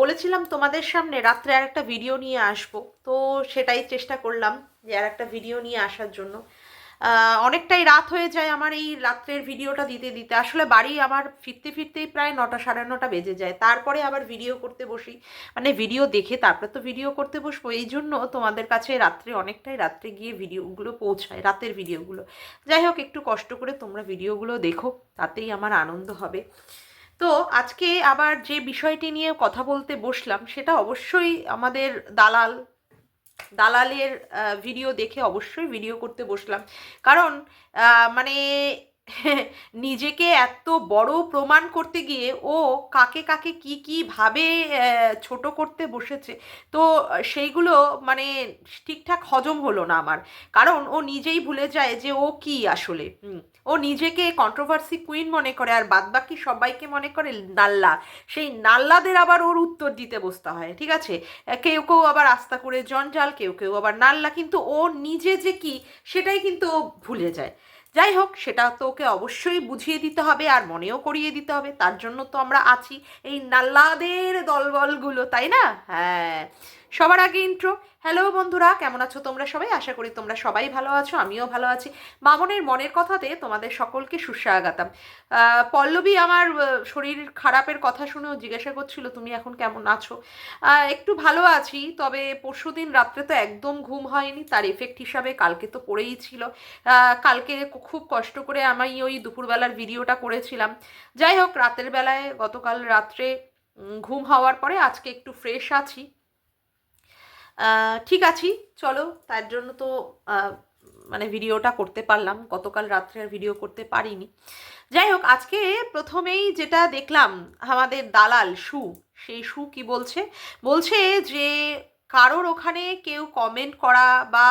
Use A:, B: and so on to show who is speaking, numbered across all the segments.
A: বলেছিলাম তোমাদের সামনে, রাত্রে আর একটা ভিডিও নিয়ে আসব। তো সেটাই চেষ্টা করলাম যে আর একটা ভিডিও নিয়ে আসার জন্য। অনেকটাই রাত হয়ে যায় আমার এই রাত্রের ভিডিওটা দিতে দিতে। আসলে বাড়ি আমার ফিরতে ফিরতেই প্রায় নটা সাড়ে নটা বেজে যায়। তারপরে আবার ভিডিও করতে বসি। মানে ভিডিও দেখে তারপরে তো ভিডিও করতে বসবো। এই জন্য তোমাদের কাছে রাত্রে অনেকটাই রাত্রে গিয়ে ভিডিওগুলো পৌঁছায়, রাতের ভিডিওগুলো যাই হোক, একটু কষ্ট করে তোমরা ভিডিওগুলো দেখো। তাতেই আমার আনন্দ হবে। তো আজকে আবার যে বিষয়টি নিয়ে কথা বলতে বসলাম, সেটা অবশ্যই আমাদের দালাল, দালালের ভিডিও দেখে অবশ্যই ভিডিও করতে বসলাম। কারণ মানে নিজেকে এত বড় প্রমাণ করতে গিয়ে ও কাকে কাকে কি কি ভাবে ছোট করতে বসেছে। তো সেইগুলো মানে ঠিকঠাক হজম হলো না আমার। কারণ ও নিজেই ভুলে যায় যে ও কি আসলে। ও নিজেকে কন্ট্রোভার্সি কুইন মনে করে আর বাদবাকি সবাইকে মনে করে নাল্লা। সেই নাল্লাদের আবার ওর উত্তর দিতে বসতে হয়, ঠিক আছে? কেউ কেউ আবার আস্থা করে জঞ্জাল, কেউ কেউ আবার নাল্লা। কিন্তু ও নিজে যে কি, সেটাই কিন্তু ও ভুলে যায়। যাই হোক, সেটা তো ওকে অবশ্যই বুঝিয়ে দিতে হবে আর মনেও করিয়ে দিতে হবে। তার জন্য তো আমরা আছি এই নাল্লাদের দলবলগুলো, তাই না? হ্যাঁ। সবার আগে ইন্ট্রো হ্যালো বন্ধুরা, কেমন আছো তোমরা সবাই? আশা করি তোমরা সবাই ভালো আছো, আমিও ভালো আছি। মামনের মনের কথাতে তোমাদের সকলকে সুস্বাগতম। পল্লবী আমার শরীর খারাপের কথা শুনেও জিজ্ঞাসা করছিল, তুমি এখন কেমন আছো? একটু ভালো আছি, তবে পরশুদিন রাত্রে তো একদম ঘুম হয়নি, তার এফেক্ট হিসাবে কালকে তো পড়েই ছিল। কালকে খুব কষ্ট করে আমি ওই দুপুরবেলার ভিডিওটা করেছিলাম। যাই হোক, রাতের বেলায় গতকাল রাত্রে ঘুম হওয়ার পরে আজকে একটু ফ্রেশ আছি। ঠিক আছি। চলো, তার জন্য তো মানে ভিডিওটা করতে পারলাম। গতকাল রাত্রে আর ভিডিও করতে পারিনি। যাই হোক, আজকে প্রথমেই যেটা দেখলাম, আমাদের দালাল সু, সেই সু কি বলছে? বলছে যে কারোর ওখানে কেউ কমেন্ট করা বা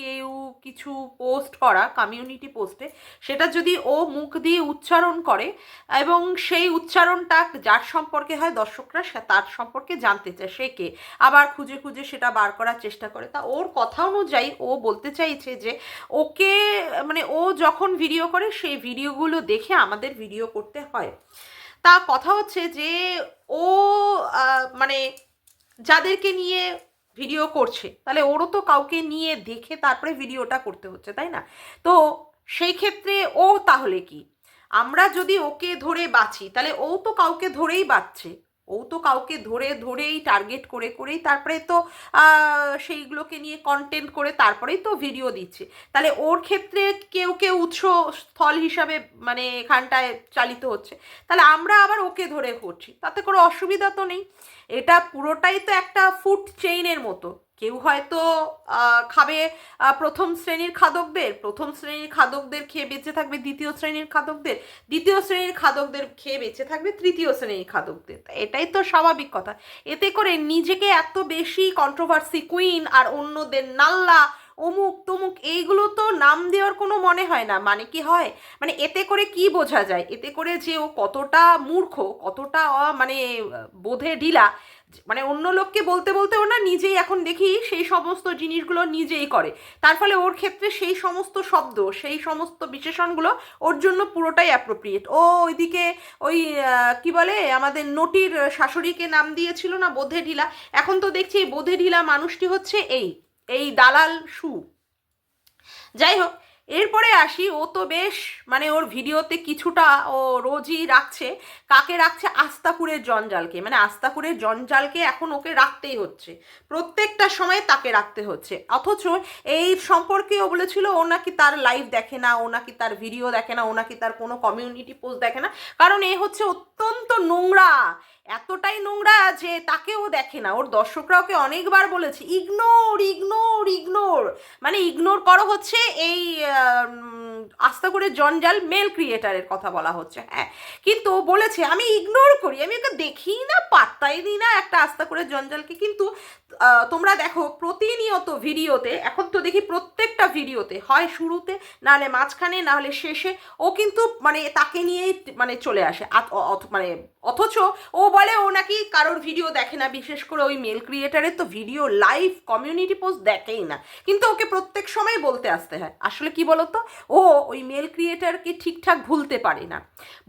A: কেউ কিছু পোস্ট করা কমিউনিটি পোস্টে সেটা যদি ও মুখ দিয়ে উচ্চারণ করে এবং সেই উচ্চারণটা যার সম্পর্কে হয় দর্শকরা তার সম্পর্কে জানতে চায়, সে কে? আবার খুঁজে খুঁজে সেটা বার করার চেষ্টা করে। তা ওর কথা অনুযায়ী ও বলতে চাইছে যে, ওকে মানে ও যখন ভিডিও করে, সেই ভিডিওগুলো দেখে আমাদের ভিডিও করতে হয়। তা কথা হচ্ছে যে, ও মানে যাদেরকে নিয়ে ভিডিও করছে, তাহলে ওরও তো কাউকে নিয়ে দেখে তারপরে ভিডিওটা করতে হচ্ছে, তাই না? তো সেই ক্ষেত্রে ও তাহলে কি? আমরা যদি ওকে ধরে বাঁচি, তাহলে ও তো কাউকে ধরেই বাঁচছে। ও তো কাউকে ধরে, ধরেই টার্গেট করে, করেই তারপরে তো সেইগুলোকে নিয়ে কন্টেন্ট করে তারপরেই তো ভিডিও দিচ্ছে। তাহলে ওর ক্ষেত্রে কেউ কেউ উৎস স্থল হিসাবে মানে এখানটায় চালিত হচ্ছে। তাহলে আমরা আবার ওকে ধরে করছি, তাতে কোনো অসুবিধা তো নেই। এটা পুরোটাই তো একটা ফুড চেইনের মতো। কেউ হয়তো খাবে প্রথম শ্রেণির খাদকদের, প্রথম শ্রেণির খাদকদের খেয়ে বেঁচে থাকবে দ্বিতীয় শ্রেণির খাদকদের, দ্বিতীয় শ্রেণির খাদকদের খেয়ে বেঁচে থাকবে তৃতীয় শ্রেণির খাদকদের। এটাই তো স্বাভাবিক কথা। এতে করে নিজেকে এত বেশি কন্ট্রোভার্সি কুইন আর অন্যদের নাল্লা অমুক তমুক, এইগুলো তো নাম দেওয়ার কোনো মনে হয় না। মানে কি হয়? মানে এতে করে কি বোঝা যায়? এতে করে যে ও কতটা মূর্খ, কতটা মানে বোধে ঢিলা মানে অন্য লোককে বলতে বলতে ও না নিজেই এখন দেখি সেই সমস্ত জিনিসগুলো নিজেই করে। তার ফলে ওর ক্ষেত্রে সেই সমস্ত শব্দ, সেই সমস্ত বিশেষণগুলো ওর জন্য পুরোটাই অ্যাপ্রোপ্রিয়েট ও ওইদিকে ওই কি বলে, আমাদের নটির শাশুড়িকে নাম দিয়েছিল না, বোধে ঢিলা। এখন তো দেখছি এই বোধে ঢিলা মানুষটি হচ্ছে এই। এই দালাল সু। যাই হোক এরপরে আসি, ও তো বেশ মানে ওর ভিডিওতে কিছুটা ও রোজই রাখছে। কাকে রাখছে? আস্তাপুরের জঞ্জালকে। মানে আস্তাপুরের জঞ্জালকে এখন ওকে রাখতেই হচ্ছে। প্রত্যেকটা সময় তাকে রাখতে হচ্ছে। অথচ এই সম্পর্কে ও বলেছিল, ও নাকি তার লাইভ দেখে না, ও নাকি তার ভিডিও দেখে না, ও নাকি তার কোনো কমিউনিটি পোস্ট দেখে না। কারণ এ হচ্ছে অত্যন্ত নোংরা। এতটাই নোংরা যে তাকেও দেখে না। ওর দর্শকরা ওকে অনেকবার বলেছে ইগনোর ইগনোর ইগনোর মানে ইগনোর করো হচ্ছে এই করে জঞ্জাল মেল ক্রিয়েটারের কথা বলা হচ্ছে হ্যাঁ। কিন্তু বলেছে, আমি ইগনোর করি, আমি ওকে দেখি না, পাত্তাই দিই না একটা আস্তা করে জঞ্জালকে কিন্তু তোমরা দেখো, প্রতিনিয়ত ভিডিওতে, এখন তো দেখি প্রত্যেকটা ভিডিওতে, হয় শুরুতে নাহলে মাঝখানে নাহলে শেষে, ও কিন্তু মানে তাকে নিয়েই মানে চলে আসে। মানে অথচ ও বলে ও নাকি কারোর ভিডিও দেখে না, বিশেষ করে ওই মেল ক্রিয়েটারের তো ভিডিও লাইভ কমিউনিটি পোস্ট দেখেই না। কিন্তু ওকে প্রত্যেক সময় বলতে আসতে হয়। আসলে কি বলতো? ও ওই মেল ক্রিয়েটারকে ঠিকঠাক ভুলতে পারে না।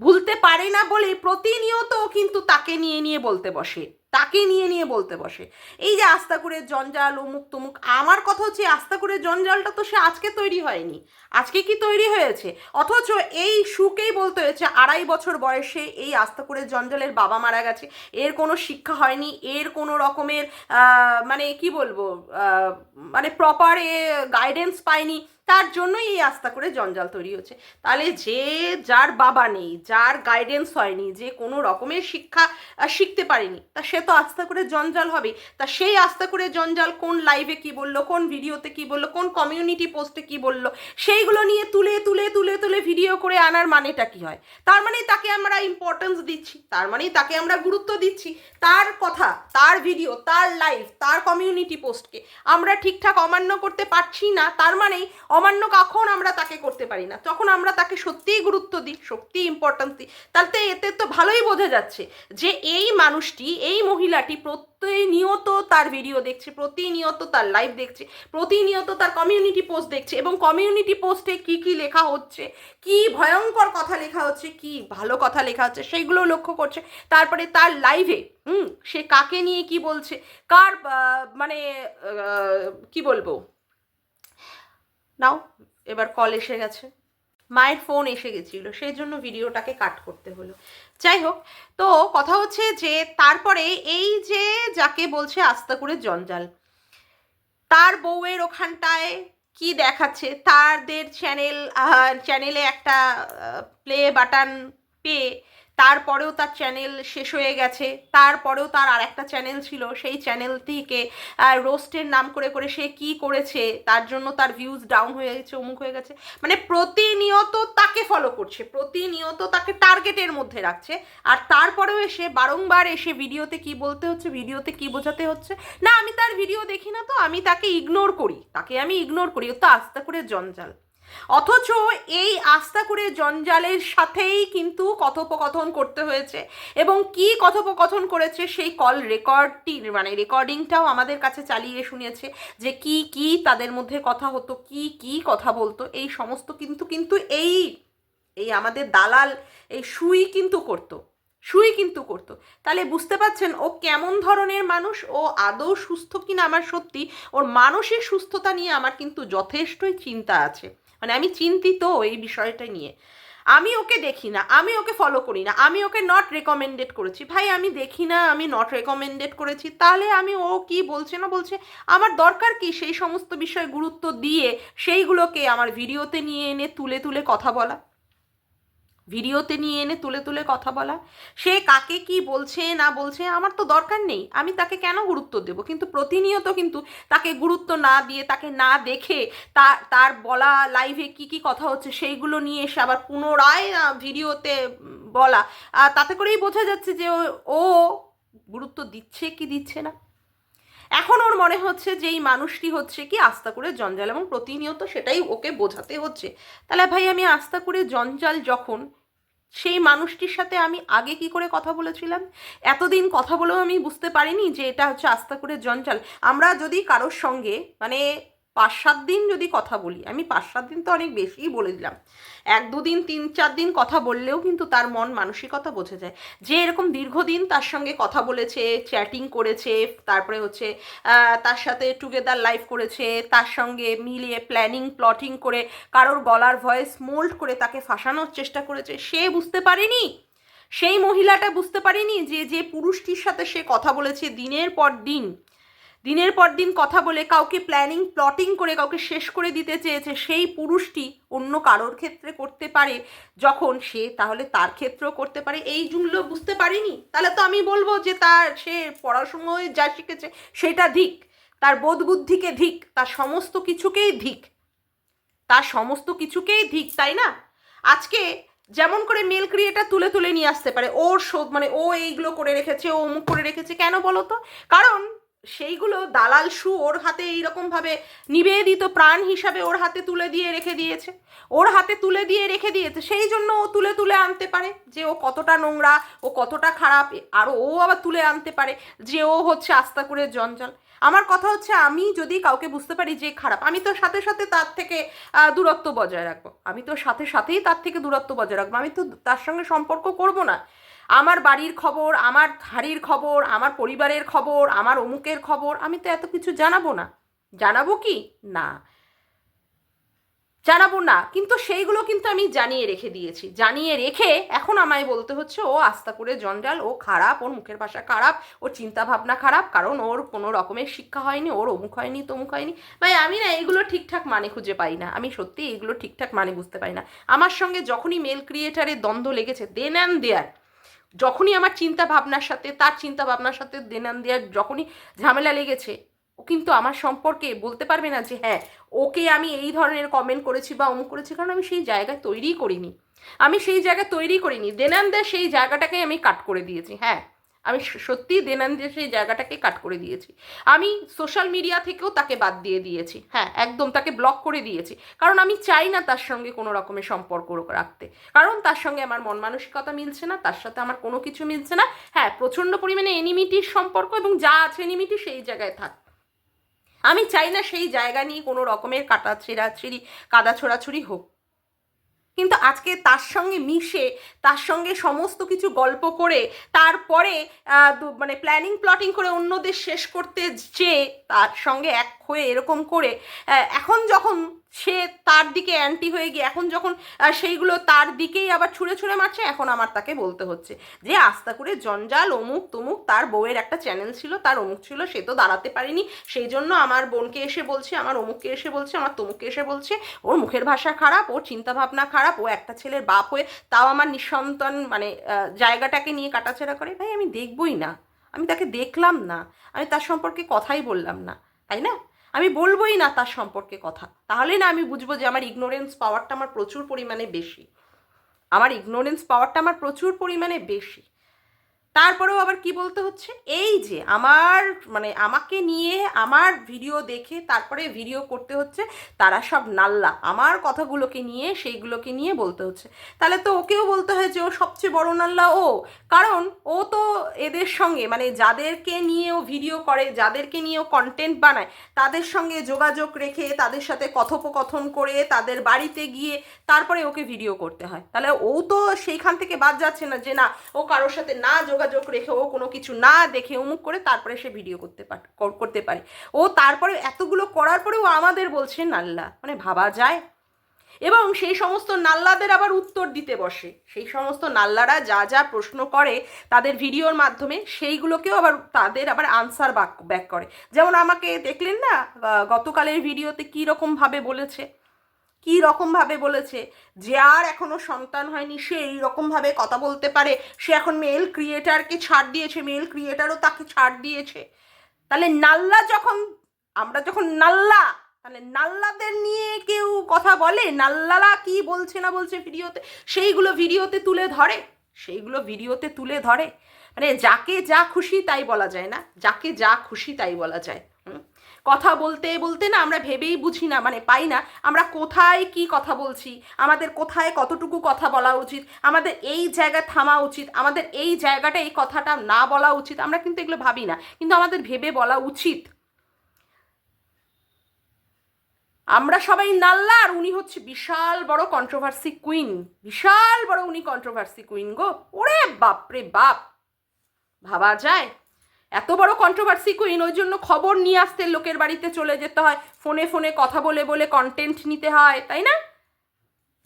A: ভুলতে পারে না বলে প্রতিনিয়ত কিন্তু তাকে নিয়ে নিয়ে বলতে বসে। তাকে নিয়ে নিয়ে বলতে বসে। এই যে আস্তা করে জঞ্জাল, অমুক তমুক, আমার কথা হচ্ছে আস্তা করে জঞ্জালটা তো সে আজকে তৈরি হয়নি। আজকে কি তৈরি হয়েছে? অথচ এই সুকেই বলতে হয়েছে, আড়াই বছর বয়সে এই আস্তা করে জঞ্জালের বাবা মারা গেছে। এর কোনো শিক্ষা হয়নি, এর কোনো রকমের মানে কি বলব মানে প্রপার এ গাইডেন্স পায়নি। তার জন্যই এই আস্তা করে জঞ্জাল তৈরি হচ্ছে। তাহলে যে যার বাবা নেই, যার গাইডেন্স হয়নি, যে কোনো রকমের শিক্ষা শিখতে পারেনি, তা সে তো আস্তা করে জঞ্জাল হবে। তা সেই আস্তা করে জঞ্জাল কোন লাইভে কি বলল, কোন ভিডিওতে কি বলল, কোন কমিউনিটি পোস্টে কি বলল, সেইগুলো নিয়ে তুলে তুলে তুলে তুলে ভিডিও করে আনার মানেটা কি হয়? তার মানে তাকে আমরা ইম্পর্টেন্স দিচ্ছি, তার মানেই তাকে আমরা গুরুত্ব দিচ্ছি। তার কথা, তার ভিডিও তার লাইভ তার কমিউনিটি পোস্টকে আমরা ঠিকঠাক অমান্য করতে পারছি না, তার মানেই অমান্য কখন আমরা তাকে করতে পারি না? তখন আমরা তাকে সত্যিই গুরুত্ব দিই, সত্যিই ইম্পর্টেন্স দিই, তাহলে এতে তো ভালোই বোঝা যাচ্ছে যে এই মানুষটি, এই মহিলাটি প্রতিনিয়ত তার ভিডিও দেখছে, প্রতিনিয়ত তার লাইভ দেখছে, প্রতিনিয়ত তার কমিউনিটি পোস্ট দেখছে এবং কমিউনিটি পোস্টে কি কি লেখা হচ্ছে, কি ভয়ঙ্কর কথা লেখা হচ্ছে, কি ভালো কথা লেখা হচ্ছে, সেইগুলো লক্ষ্য করছে, তারপরে তার লাইভে হুম, সে কাকে নিয়ে কি বলছে, কার মানে কি বলব? নাও, এবার কল এসে গেছে। মায়ের ফোন এসে গেছিল, সেই জন্য ভিডিওটাকে কাট করতে হলো। যাই হোক, তো কথা হচ্ছে যে, তারপরে এই যে যাকে বলছে আস্তা করে জঞ্জাল, তার বউয়ের ওখানটায় কি দেখাচ্ছে? তাদের চ্যানেল চ্যানেলে একটা প্লে বাটন পেয়ে তারপরেও তার চ্যানেল শেষ হয়ে গেছে। তারপরেও তার আর একটা চ্যানেল ছিল, সেই চ্যানেল থেকে রোস্টের নাম করে করে সে কি করেছে, তার জন্য তার ভিউজ ডাউন হয়ে গেছে, অমুক হয়ে গেছে। মানে প্রতিনিয়ত তাকে ফলো করছে, প্রতিনিয়ত তাকে টার্গেটের মধ্যে রাখছে। আর তারপরেও এসে বারংবার এসে ভিডিওতে কি বলতে হচ্ছে ভিডিওতে কি বোঝাতে হচ্ছে, না, আমি তার ভিডিও দেখি না তো, আমি তাকে ইগনোর করি, তাকে আমি ইগনোর করি, ও তো আস্তে করে জঞ্জাল। অথচ এই আস্থা করে জঞ্জালের সাথেই কিন্তু কথোপকথন করতে হয়েছে এবং কি কথোপকথন করেছে সেই কল রেকর্ডটি মানে রেকর্ডিংটাও আমাদের কাছে চালিয়ে শুনেছে যে কি কি তাদের মধ্যে কথা হতো, কি কি কথা বলতো, এই সমস্ত কিন্তু কিন্তু এই এই আমাদের দালাল এই সুই কিন্তু করতো, সুই কিন্তু করতো। তাহলে বুঝতে পারছেন ও কেমন ধরনের মানুষ, ও আদৌ সুস্থ কিনা আমার সত্যি, ওর মানসিক সুস্থতা নিয়ে আমার কিন্তু যথেষ্টই চিন্তা আছে। মানে আমি চিন্তিত এই বিষয়টা নিয়ে। আমি ওকে দেখি না, আমি ওকে ফলো করি না, আমি ওকে নট রেকমেন্ডেড করেছি। ভাই, আমি দেখি না, আমি নট রেকমেন্ডেড করেছি, তাহলে আমি ও কি বলছে না বলছে, আমার দরকার কি সেই সমস্ত বিষয়ে গুরুত্ব দিয়ে সেইগুলোকে আমার ভিডিওতে নিয়ে এনে তুলে তুলে কথা বলা? ভিডিওতে নিয়ে এনে তুলে তুলে কথা বলা। সে কাকে কি বলছে, না বলছে, আমার তো দরকার নেই। আমি তাকে কেন গুরুত্ব দেব? কিন্তু প্রতিনিয়ত কিন্তু তাকে গুরুত্ব না দিয়ে, তাকে না দেখে তার তার বলা লাইভে কি কি কথা হচ্ছে, সেইগুলো নিয়ে এসে আবার পুনরায় ভিডিওতে বলা। তাতে করেই বোঝা যাচ্ছে যে ও- ও গুরুত্ব দিচ্ছে কি দিচ্ছে না। এখন ওর মনে হচ্ছে যে এই মানুষটি হচ্ছে কি আস্থা করে জঞ্জাল এবং প্রতিনিয়ত সেটাই ওকে বোঝাতে হচ্ছে। তাহলে ভাই, আমি আস্থা করে জঞ্জাল যখন সেই মানুষটির সাথে আমি আগে কি করে কথা বলেছিলাম? এতদিন কথা বলেও আমি বুঝতে পারিনি যে এটা হচ্ছে আস্থা করে জঞ্জাল। আমরা যদি কারোর সঙ্গে মানে পাঁচ সাত দিন যদি কথা বলি, আমি পাঁচ সাত দিন তো অনেক বেশিই বলে দিলাম। এক দুদিন তিন চার দিন কথা বললেও কিন্তু তার মন মানসিকতা বোঝা যায়। যে এরকম দীর্ঘদিন তার সঙ্গে কথা বলেছে চ্যাটিং করেছে, তারপরে হচ্ছে তার সাথে টুগেদার লাইফ করেছে, তার সঙ্গে মিলিয়ে প্ল্যানিং প্লটিং করে কারোর গলার ভয়েস মোল্ড করে তাকে ফাঁসানোর চেষ্টা করেছে, সে বুঝতে পারেনি। সেই মহিলাটা বুঝতে পারেনি যে যে পুরুষটির সাথে সে কথা বলেছে দিনের পর দিন দিনের পর দিন কথা বলে কাউকে প্ল্যানিং প্লটিং করে কাউকে শেষ করে দিতে চেয়েছে, সেই পুরুষটি অন্য কারোর ক্ষেত্রে করতে পারে। যখন সে তাহলে তার ক্ষেত্রেও করতে পারে। এই জুগুলো বুঝতে পারিনি? তাহলে তো আমি বলব যে তার, সে পড়াশুনোয় যা শিখেছে সেটা ধিক। তার বোধ বুদ্ধিকে ধিক। তার সমস্ত কিছুকেই ধিক। তার সমস্ত কিছুকেই ধিক, তাই না? আজকে যেমন করে মেল ক্রিয়েটার তুলে তুলে নিয়ে আসতে পারে। ওর শোধ মানে ও এইগুলো করে রেখেছে, ও অমুক করে রেখেছে, কেন বলো তো? কারণ সেইগুলো দালাল সু ওর হাতে এইরকমভাবে নিবেদিত প্রাণ হিসাবে ওর হাতে তুলে দিয়ে রেখে দিয়েছে। ওর হাতে তুলে দিয়ে রেখে দিয়েছে, সেই জন্য ও তুলে তুলে আনতে পারে যে ও কতটা নোংরা, ও কতটা খারাপ আর ও আবার তুলে আনতে পারে যে ও হচ্ছে আস্তা করে জঞ্জাল। আমার কথা হচ্ছে আমি যদি কাউকে বুঝতে পারি যে খারাপ, আমি তো সাথে সাথে তার থেকে দূরত্ব বজায় রাখব। আমি তো সাথে সাথেই তার থেকে দূরত্ব বজায় রাখব। আমি তো তার সঙ্গে সম্পর্ক করব না। আমার বাড়ির খবর, আমার হাড়ির খবর, আমার পরিবারের খবর, আমার অমুকের খবর, আমি তো এত কিছু জানাব না। জানাব কি? না। জানাব না। কিন্তু সেইগুলো কিন্তু আমি জানিয়ে রেখে দিয়েছি। জানিয়ে রেখে এখন আমায় বলতে হচ্ছে, ও আস্তা করে জঞ্জাল, ও খারাপ, ওর মুখের ভাষা খারাপ, ওর চিন্তা ভাবনা খারাপ, কারণ ওর কোনো রকমের শিক্ষা হয়নি, ওর অমুক হয়নি, তমুক হয়নি। ভাই, আমি না এগুলো ঠিকঠাক মানে খুঁজে পাই না। আমি সত্যি এগুলো ঠিকঠাক মানে বুঝতে পারি না। আমার সঙ্গে যখনই মেল ক্রিয়েটারের দ্বন্দ্ব লেগেছে দেন অ্যান্ড দেয়ার যখনই আমার চিন্তা ভাবনার সাথে, তার চিন্তা ভাবনার সাথে দেনান দেওয়ার যখনই ঝামেলা লেগেছে, ও কিন্তু আমার সম্পর্কে বলতে পারবে না যে হ্যাঁ ওকে আমি এই ধরনের কমেন্ট করেছি বা অমুক করেছি, কারণ আমি সেই জায়গায় তৈরি করিনি। আমি সেই জায়গায় তৈরি করিনি। দেনান দেয়া সেই জায়গাটাকে আমি কাট করে দিয়েছি। হ্যাঁ আমি সত্যি দেনান্দে সেই জায়গাটাকে কাট করে দিয়েছি। আমি সোশ্যাল মিডিয়া থেকেও তাকে বাদ দিয়ে দিয়েছি। হ্যাঁ একদম তাকে ব্লক করে দিয়েছি। কারণ আমি চাই না তার সঙ্গে কোনো রকমের সম্পর্ক রাখতে। কারণ তার সঙ্গে আমার মন মানসিকতা মিলছে না, তার সাথে আমার কোনো কিছু মিলছে না। হ্যাঁ প্রচণ্ড পরিমাণে এনিমিটির সম্পর্ক এবং যা আছে এনিমিটি সেই জায়গায় থাক। আমি চাই না সেই জায়গা নিয়ে কোনো রকমের কাটা ছেঁড়াছিড়ি কাদা ছোড়াছুড়ি হোক। কিন্তু আজকে তার সঙ্গে মিশে, তার সঙ্গে সমস্ত কিছু গল্প করে, তারপরে মানে প্ল্যানিং প্লটিং করে অন্যদের শেষ করতে চেয়ে তার সঙ্গে এক হয়ে এরকম করে এখন যখন সে তার দিকে অ্যান্টি হয়ে গিয়ে, এখন যখন সেইগুলো তার দিকেই আবার ছুঁড়ে ছুঁড়ে মারছে, এখন আমার তাকে বলতে হচ্ছে যে, আস্তা করে জঞ্জাল, অমুক তমুক, তার বউয়ের একটা চ্যানেল ছিল, তার অমুক ছিল, সে তো দাঁড়াতে পারিনি। সেই জন্য আমার বোনকে এসে বলছে, আমার অমুককে এসে বলছে, আমার তমুককে এসে বলছে, ওর মুখের ভাষা খারাপ, ওর চিন্তাভাবনা খারাপ, ও একটা ছেলের বাপ হয়ে তাও আমার নিঃসন্তান মানে জায়গাটাকে নিয়ে কাটাছেড়া করে। ভাই, আমি দেখবই না, আমি তাকে দেখলাম না, আমি তার সম্পর্কে কথাই বললাম না, তাই না? আমি বলবোই না তার সম্পর্কে কথা। তাহলে না আমি বুঝব যে আমার ইগনোরেন্স পাওয়ারটা আমার প্রচুর পরিমাণে বেশি। আমার ইগনোরেন্স পাওয়ারটা আমার প্রচুর পরিমাণে বেশি। তারপরেও আবার কি বলতে হচ্ছে? এই যে আমার মানে আমাকে নিয়ে আমার ভিডিও দেখে তারপরে ভিডিও করতে হচ্ছে, তারা সব নাল্লা। আমার কথাগুলোকে নিয়ে, সেইগুলোকে নিয়ে বলতে হচ্ছে। তাহলে তো ওকেও বলতে হয় যে ও সবচেয়ে বড় নাল্লা ও। কারণ ও তো এদের সঙ্গে মানে যাদেরকে নিয়ে ও ভিডিও করে, যাদেরকে নিয়ে ও কন্টেন্ট বানায়, তাদের সঙ্গে যোগাযোগ রেখে, তাদের সাথে কথোপকথন করে, তাদের বাড়িতে গিয়ে তারপরে ওকে ভিডিও করতে হয়। তাহলে ও তো সেইখান থেকে বাদ যাচ্ছে না যে না, ও কারোর সাথে না যোগাযোগ যোগাযোগ রেখে ও কোনো কিছু না দেখে অমুক করে তারপরে সে ভিডিও করতে করতে পারে। ও তারপরে এতগুলো করার পরেও আমাদের বলছে নাল্লা মানে ভাবা যায়। এবং সেই সমস্ত নাল্লাদের আবার উত্তর দিতে বসে। সেই সমস্ত নাল্লারা যা যা প্রশ্ন করে তাদের ভিডিওর মাধ্যমে সেইগুলোকেও আবার তাদের আবার আনসার ব্যাক করে। যেমন আমাকে দেখলেন না গতকালের ভিডিওতে কী রকমভাবে বলেছে? কী রকমভাবে বলেছে? যে আর এখনও সন্তান হয়নি, সে এই রকমভাবে কথা বলতে পারে। সে এখন মেল ক্রিয়েটারকে ছাড় দিয়েছে মেল ক্রিয়েটারও তাকে ছাড় দিয়েছে। তাহলে নাল্লা যখন, আমরা যখন নাল্লা, তাহলে নাল্লাদের নিয়ে কেউ কথা বলে? নাল্লারা কি বলছে না বলছে ভিডিওতে? সেইগুলো ভিডিওতে তুলে ধরে? সেইগুলো ভিডিওতে তুলে ধরে? মানে যাকে যা খুশি তাই বলা যায় না? যাকে যা খুশি তাই বলা যায়। কথা বলতে বলতে না আমরা ভেবেই বুঝি না মানে পাই না আমরা কোথায় কি কথা বলছি, আমাদের কোথায় কতটুকু কথা বলা উচিত, আমাদের এই জায়গায় থামা উচিত, আমাদের এই জায়গাটা এই কথাটা না বলা উচিত, আমরা কিন্তু এগুলো ভাবি না, কিন্তু আমাদের ভেবে বলা উচিত। আমরা সবাই নাল্লা আর উনি হচ্ছে বিশাল বড় কন্ট্রোভার্সি কুইন বিশাল বড় উনি কন্ট্রোভার্সি কুইন গো, ওরে বাপরে বাপ, ভাবা যায়? এত বড় কন্ট্রোভার্সি কুইন ওই জন্য খবর নিয়ে আসতে লোকের বাড়িতে চলে যেতে হয়। ফোনে ফোনে কথা বলে বলে কন্টেন্ট নিতে হয়, তাই না?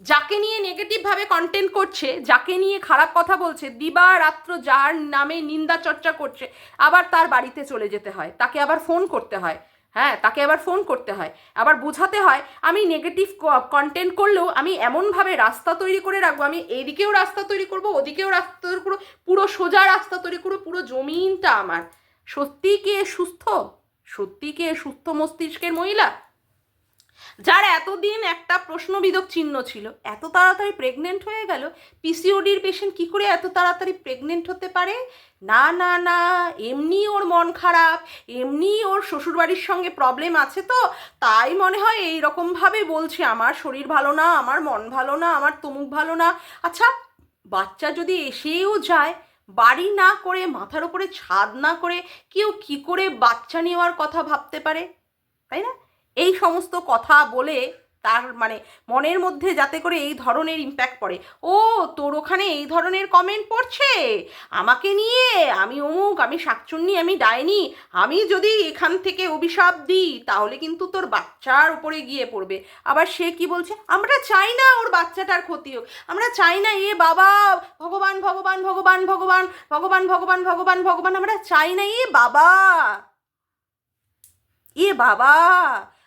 A: যাকে নিয়ে নেগেটিভভাবে কন্টেন্ট করছে, যাকে নিয়ে খারাপ কথা বলছে, দিবা রাত্র যার নামে নিন্দা চর্চা করছে, আবার তার বাড়িতে চলে যেতে হয়, তাকে আবার ফোন করতে হয়। হ্যাঁ তাকে আবার ফোন করতে হয়। আবার বোঝাতে হয়, আমি নেগেটিভ কন্টেন্ট করলেও আমি এমনভাবে রাস্তা তৈরি করে রাখব, আমি এইদিকেও রাস্তা তৈরি করব, ওদিকেও রাস্তা তৈরি করব, পুরো সোজা রাস্তা তৈরি করব, পুরো জমিনটা আমার। সত্যি কে সুস্থ? সত্যি কে সুস্থ মস্তিষ্কের মহিলা? যার এতদিন একটা প্রশ্নবিদক চিহ্ন ছিল। এত তাড়াতাড়ি প্রেগনেন্ট হয়ে গেল পিসিওডির পেশেন্ট কি করে এত তাড়াতাড়ি প্রেগনেন্ট হতে পারে? না না না, এমনি ওর মন খারাপ, এমনি ওর শ্বশুরবাড়ির সঙ্গে প্রবলেম আছে তো? তাই মনে হয় এই রকমভাবে বলছে, আমার শরীর ভালো না, আমার মন ভালো না, আমার তমুক ভালো না। আচ্ছা বাচ্চা যদি এসেও যায়, বাড়ি না করে, মাথার উপরে ছাদ না করে, কেউ কি করে বাচ্চা নেওয়ার কথা ভাবতে পারে? তাই না? এই সমস্ত কথা বলে তার মানে মনের মধ্যে যাতে করে এই ধরনের ইম্প্যাক্ট পড়ে। ও, তোর ওখানে এই ধরনের কমেন্ট পড়ছে? আমাকে নিয়ে আমি অমুক, আমি শাকচুন্নি, আমি ডাইনি, আমি যদি এখান থেকে অভিশাপ দিই, তাহলে কিন্তু তোর বাচ্চার উপরে গিয়ে পড়বে। আবার সে কি বলছে? আমরা চাই না ওর বাচ্চাটার ক্ষতি হোক। আমরা চাই না এ বাবা, ভগবান ভগবান ভগবান ভগবান ভগবান ভগবান ভগবান ভগবান, আমরা চাই না এ বাবা। এ বাবা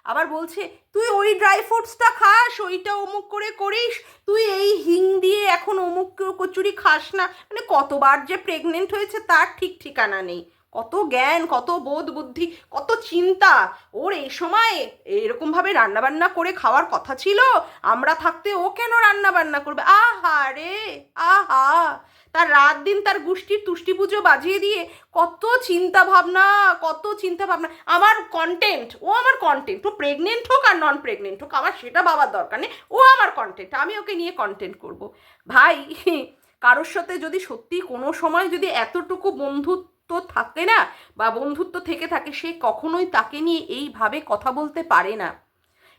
A: আবার বলছে, তুই ওই ড্রাই ফ্রুটসটা খাস, ওইটা অমুক করে করিস, তুই এই হিং দিয়ে এখন অমুক কচুরি খাস না। মানে কতবার যে প্রেগনেন্ট হয়েছে তার ঠিক ঠিকানা নেই। কত জ্ঞান, কত বোধ বুদ্ধি, কত চিন্তা। ওর এই সময় এরকমভাবে রান্নাবান্না করে খাওয়ার কথা ছিল, আমরা থাকতে ও কেন রান্নাবান্না করবে? আহা রে, আহা। তার রাত দিন তার গোষ্ঠীর তুষ্টি পুজো বাজিয়ে দিয়ে কত চিন্তা ভাবনা, কত চিন্তা ভাবনা। আমার কন্টেন্ট ও আমার কন্টেন্ট ও প্রেগনেন্ট হোক আর নন প্রেগনেন্ট হোক, আমার সেটা বাবার দরকার নেই, ও আমার কন্টেন্ট আমি ওকে নিয়ে কন্টেন্ট করব। ভাই, কারোর সাথে যদি সত্যি কোনো সময় যদি এতটুকু বন্ধুত্ব থাকে না, বা বন্ধুত্ব থেকে থাকে, সে কখনোই তাকে নিয়ে এইভাবে কথা বলতে পারে না।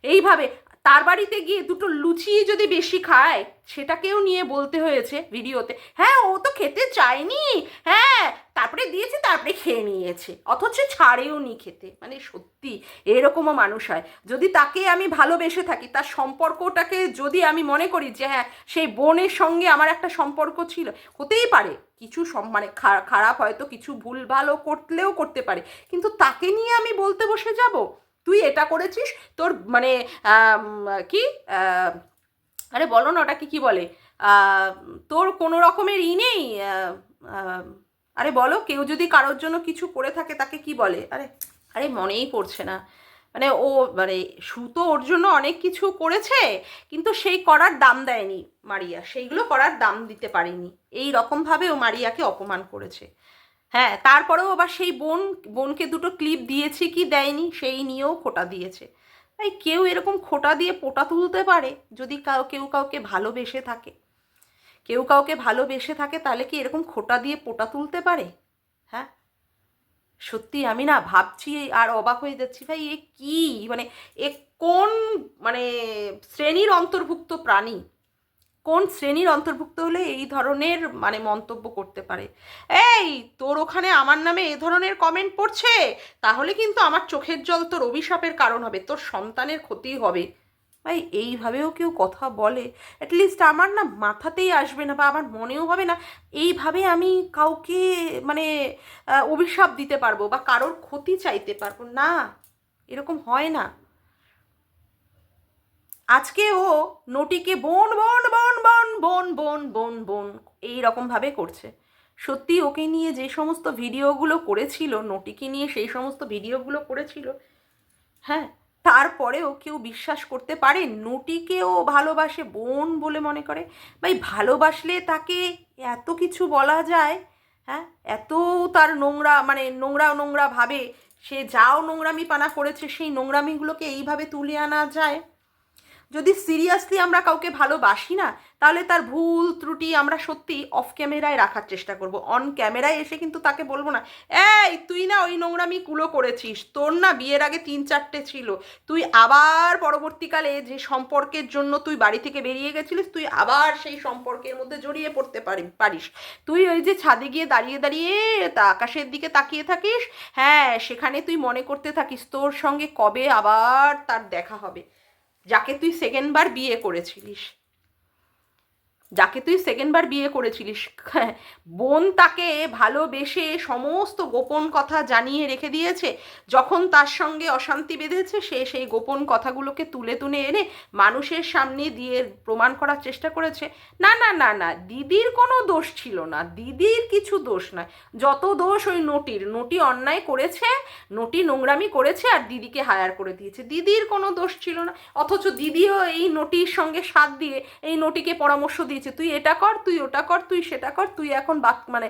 A: এইভাবে তার বাড়িতে গিয়ে দুটো লুচি যদি বেশি খায়, সেটাকেও নিয়ে বলতে হয়েছে ভিডিওতে। হ্যাঁ ও তো খেতে চায়নি। হ্যাঁ তারপরে দিয়েছে, তারপরে খেয়ে নিয়েছে। অথচ ছাড়েও নি খেতে। মানে সত্যি, এরকমও মানুষ হয়। যদি তাকে আমি ভালোবেসে থাকি, তার সম্পর্কটাকে যদি আমি মনে করি যে হ্যাঁ সেই বোনের সঙ্গে আমার একটা সম্পর্ক ছিল, হতেই পারে। কিছু মানে খারাপ হয়তো, কিছু ভুল ভালো করলেও করতে পারে। কিন্তু তাকে নিয়ে আমি বলতে বসে যাব? তুই এটা করেছিস, তোর মানে কি আরে বলো না ওটাকে কি বলে তোর কোনো রকমের ই নেই আরে বলো, কেউ যদি কারোর জন্য কিছু করে থাকে তাকে কি বলে? আরে আরে মনেই পড়ছে না। মানে ও মানে সুতো ওর জন্য অনেক কিছু করেছে, কিন্তু সেই করার দাম দেয়নি মারিয়া। সেইগুলো করার দাম দিতে পারেনি। এই রকমভাবে ও মারিয়াকে অপমান করেছে। হ্যাঁ তারপরেও আবার সেই বোন, বোনকে দুটো ক্লিপ দিয়েছে কি দেয়নি, সেই নিয়েও খোটা দিয়েছে। তাই কেউ এরকম খোটা দিয়ে পোটা তুলতে পারে যদি কাউ, কেউ কাউকে ভালোবেসে থাকে। কেউ কাউকে ভালোবেসে থাকে তাহলে কি এরকম খোটা দিয়ে পোটা তুলতে পারে? হ্যাঁ? সত্যি আমি না ভাবছি আর অবাক হয়ে যাচ্ছি, ভাই এ কি? মানে এ কোন মানে শ্রেণির অন্তর্ভুক্ত প্রাণী? কোন শ্রেণির অন্তর্ভুক্ত হলে এই ধরনের মানে মন্তব্য করতে পারে? এই, তোর ওখানে আমার নামে এ ধরনের কমেন্ট পড়ছে? তাহলে কিন্তু আমার চোখের জল তোর অভিশাপের কারণ হবে, তোর সন্তানের ক্ষতি হবে। ভাই, এইভাবেও কেউ কথা বলে? অ্যাটলিস্ট আমার না মাথাতেই আসবে না বা আমার মনেও হবে না, এইভাবে আমি কাউকে মানে অভিশাপ দিতে পারব বা কারোর ক্ষতি চাইতে পারব না। এরকম হয় না। আজকে ও নটিকে বোন বোন বোন বোন বোন বোন বোন বোন এই রকমভাবে করছে। সত্যি ওকে নিয়ে যে সমস্ত ভিডিওগুলো করেছিল, নটিকে নিয়ে সেই সমস্ত ভিডিওগুলো করেছিল হ্যাঁ তারপরেও কেউ বিশ্বাস করতে পারে নটিকেও ভালোবাসে বোন বলে মনে করে? ভাই, ভালোবাসলে তাকে এত কিছু বলা যায় হ্যাঁ? এত তার নোংরা মানে নোংরা নোংরা ভাবে সে যাও নোংরামি পানা করেছে, সেই নোংরামিগুলোকে এইভাবে তুলে আনা যায়। যদি সিরিয়াসলি আমরা কাউকে ভালোবাসি না, তাহলে তার ভুল ত্রুটি আমরা সত্যি অফ ক্যামেরায় রাখার চেষ্টা করব। অন ক্যামেরায় এসে কিন্তু তাকে বলব না, এই, তুই না ওই নোংরামি কুলো করেছিস, তোর না বিয়ের আগে তিন চারটে ছিল, তুই আবার পরবর্তীকালে যে সম্পর্কের জন্য তুই বাড়ি থেকে বেরিয়ে গেছিলিস, তুই আবার সেই সম্পর্কের মধ্যে জড়িয়ে পড়তে পারি, পারিস। তুই ওই যে ছাদে গিয়ে দাঁড়িয়ে দাঁড়িয়ে তা আকাশের দিকে তাকিয়ে থাকিস হ্যাঁ সেখানে তুই মনে করতে থাকিস তোর সঙ্গে কবে আবার তার দেখা হবে। যাকে তুই সেকেন্ডবার বিয়ে করেছিলিস। যাকে তুই সেকেন্ডবার বিয়ে করেছিলিস বোন তাকে ভালোবেসে সমস্ত গোপন কথা জানিয়ে রেখে দিয়েছে। যখন তার সঙ্গে অশান্তি বেঁধেছে, সে সেই গোপন কথাগুলোকে তুলে তুলে এনে মানুষের সামনে দিয়ে প্রমাণ করার চেষ্টা করেছে। না না না না, দিদির কোনো দোষ ছিল না। দিদির কিছু দোষ নয়। যত দোষ ওই নটির, নটি অন্যায় করেছে, নটি নোংরামি করেছে আর দিদিকে হায়ার করে দিয়েছে। দিদির কোনো দোষ ছিল না। অথচ দিদিও এই নটির সঙ্গে সাথ দিয়ে, এই নটিকে পরামর্শ দিয়েছে। দিয়েছে তুই এটা কর, তুই ওটা কর, তুই সেটা কর, তুই এখন বাক মানে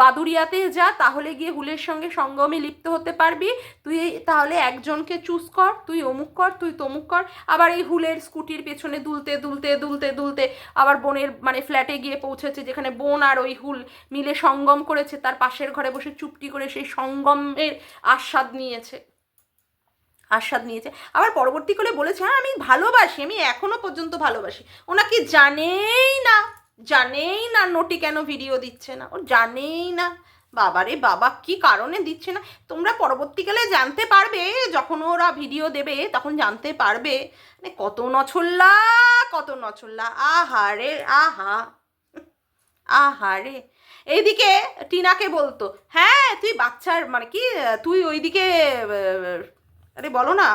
A: বাদুরিয়াতে যা, তাহলে গিয়ে হুলের সঙ্গে সঙ্গমে লিপ্ত হতে পারবি। তুই তাহলে একজনকে চুজ কর, তুই অমুক কর, তুই তমুক কর। আবার এই হুলের স্কুটির পেছনে দুলতে দুলতে দুলতে দুলতে আবার বোনের মানে ফ্ল্যাটে গিয়ে পৌঁছেছে, যেখানে বোন আর ওই হুল মিলে সঙ্গম করেছে, তার পাশের ঘরে বসে চুপটি করে সেই সঙ্গমের আস্বাদ নিয়েছে। আস্বাদ নিয়েছে। আবার পরবর্তীকালে বলেছে হ্যাঁ আমি ভালোবাসি, আমি এখনও পর্যন্ত ভালোবাসি। ওনাকে জানেই না জানেই না নটি কেন ভিডিও দিচ্ছে না। ও জানেই না। বাবারে বাবা, কি কারণে দিচ্ছে না? তোমরা পরবর্তীকালে জানতে পারবে, যখন ওরা ভিডিও দেবে, তখন জানতে পারবে। মানে কত নছল্লা কত নছল্লা। আহা রে, আহা। আহা রে। এইদিকে টিনাকে বলতো হ্যাঁ তুই বাচ্চার মানে কি, তুই ওইদিকে আরে বলো না।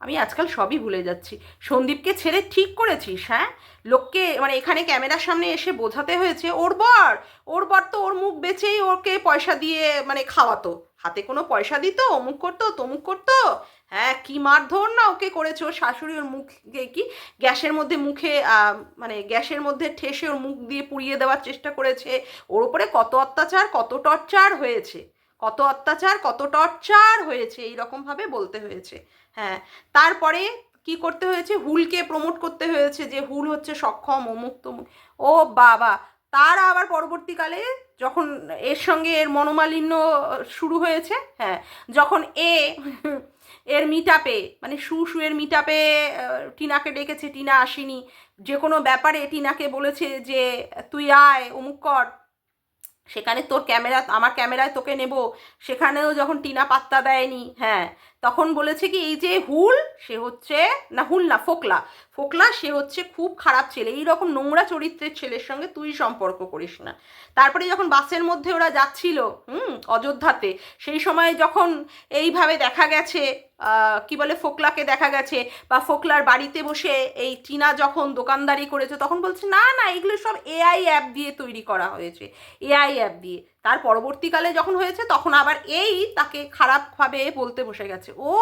A: আমি আজকাল সবই ভুলে যাচ্ছি। সন্দীপকে ছেড়ে ঠিক করেছিস হ্যাঁ? লোককে মানে এখানে ক্যামেরার সামনে এসে বোঝাতে হয়েছে, ওর বর ওর বর তো ওর মুখ বেচেই ওকে পয়সা দিয়ে মানে খাওয়াতো। হাতে কোনো পয়সা দিত, অমুক করতো, তমুক করতো। হ্যাঁ কি মারধর না ওকে করেছে ওর শাশুড়ি ওর মুখে কি গ্যাসের মধ্যে মুখে মানে গ্যাসের মধ্যে ঠেসে ওর মুখ দিয়ে পুড়িয়ে দেওয়ার চেষ্টা করেছে। ওর উপরে কত অত্যাচার, কত টর্চার হয়েছে। কত অত্যাচার, কত টর্চার হয়েছে এই রকমভাবে বলতে হয়েছে। হ্যাঁ তারপরে কি করতে হয়েছে? হুলকে প্রমোট করতে হয়েছে যে হুল হচ্ছে সক্ষম, অমুক তমুক। ও বাবা, তার আবার পরবর্তীকালে যখন এর সঙ্গে এর মনোমালিন্য শুরু হয়েছে হ্যাঁ যখন এ এর মিটাপে মানে সু সু এর মিটাপে টিনাকে ডেকেছে, টিনা আসেনি। যে কোনো ব্যাপারে টিনাকে বলেছে যে, তুই আয়, অমুক কর। সেখানে তোর ক্যামেরা আমার ক্যামেরায় তোকে নেব। সেখানেও যখন টিনা পাত্তা দেয়নি হ্যাঁ তখন বলেছে কি, এই যে হুল, সে হচ্ছে, না হুল না, ফোকলা। ফোকলা, সে হচ্ছে খুব খারাপ ছেলে। এই রকম নোংরা চরিত্রের ছেলের সঙ্গে তুই সম্পর্ক করিস না। তারপরে যখন বাসের মধ্যে ওরা যাচ্ছিল, হুম, অযোধ্যাতে, সেই সময় যখন এইভাবে দেখা গেছে কি বলে, ফোকলাকে দেখা গেছে, বা ফোকলার বাড়িতে বসে এই চীনা যখন দোকানদারি করেছে, তখন বলছে, না না, এগুলো সব এআই অ্যাপ দিয়ে তৈরি করা হয়েছে। এআই অ্যাপ দিয়ে। তার পরবর্তীকালে যখন হয়েছে, তখন আবার এই তাকে খারাপভাবে বলতে বসে গেছে। ও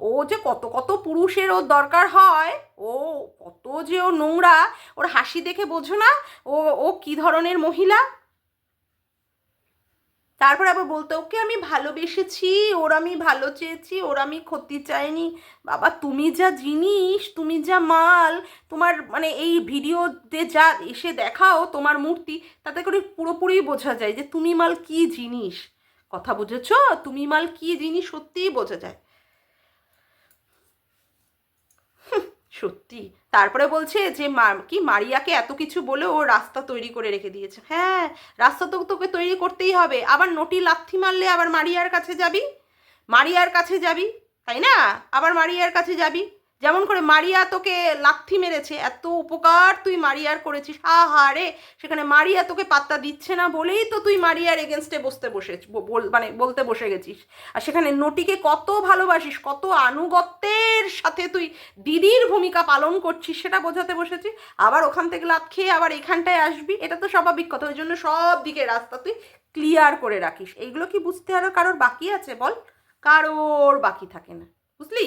A: ও যে কত কত পুরুষের ওর দরকার হয়, ও কত যে ও নোংরা, ওর হাসি দেখে বোঝো না, ও ও কী ধরনের মহিলা? তারপর আবার বলতো, ওকে আমি ভালোবেসেছি, ওর আমি ভালো চেয়েছি, ওর আমি ক্ষতি চাইনি। বাবা, তুমি যা জিনিস, তুমি যা মাল, তোমার মানে এই ভিডিওতে যা এসে দেখাও তোমার মূর্তি, তাতে করে পুরোপুরি বোঝা যায় যে তুমি মাল কি জিনিস। কথা বুঝেছ? তুমি মাল কি জিনিস সত্যিই বোঝা যায়। সত্যি। তারপরে বলছে যে কি মারিয়াকে এত কিছু বলে ও রাস্তা তৈরি করে রেখে দিয়েছে? হ্যাঁ রাস্তা তো তোকে তৈরি করতেই হবে। আবার নটি লাথি মারলে আবার মারিয়ার কাছে যাবি? মারিয়ার কাছে যাবি, তাই না? আবার মারিয়ার কাছে যাবি? যেমন করে মারিয়া তোকে লাথি মেরেছে, এত উপকার তুই মারিয়ার করেছিস, হা হা, রে। সেখানে মারিয়া তোকে পাত্তা দিচ্ছে না বলেই তো তুই মারিয়ার এগেনস্টে বসতে বসে মানে বলতে বসে গেছিস। আর সেখানে নটিকে কত ভালোবাসিস, কত আনুগত্যের সাথে তুই দিদির ভূমিকা পালন করছিস, সেটা বোঝাতে বসেছিস আবার ওখান থেকে লাভ খেয়ে আবার এখানটায় আসবি, এটা তো স্বাভাবিক কথা, ওই জন্য সব দিকে রাস্তা তুই ক্লিয়ার করে রাখিস। এইগুলো কি বুঝতে আরও কারোর বাকি আছে বল? কারোর বাকি থাকে না। বুঝলি?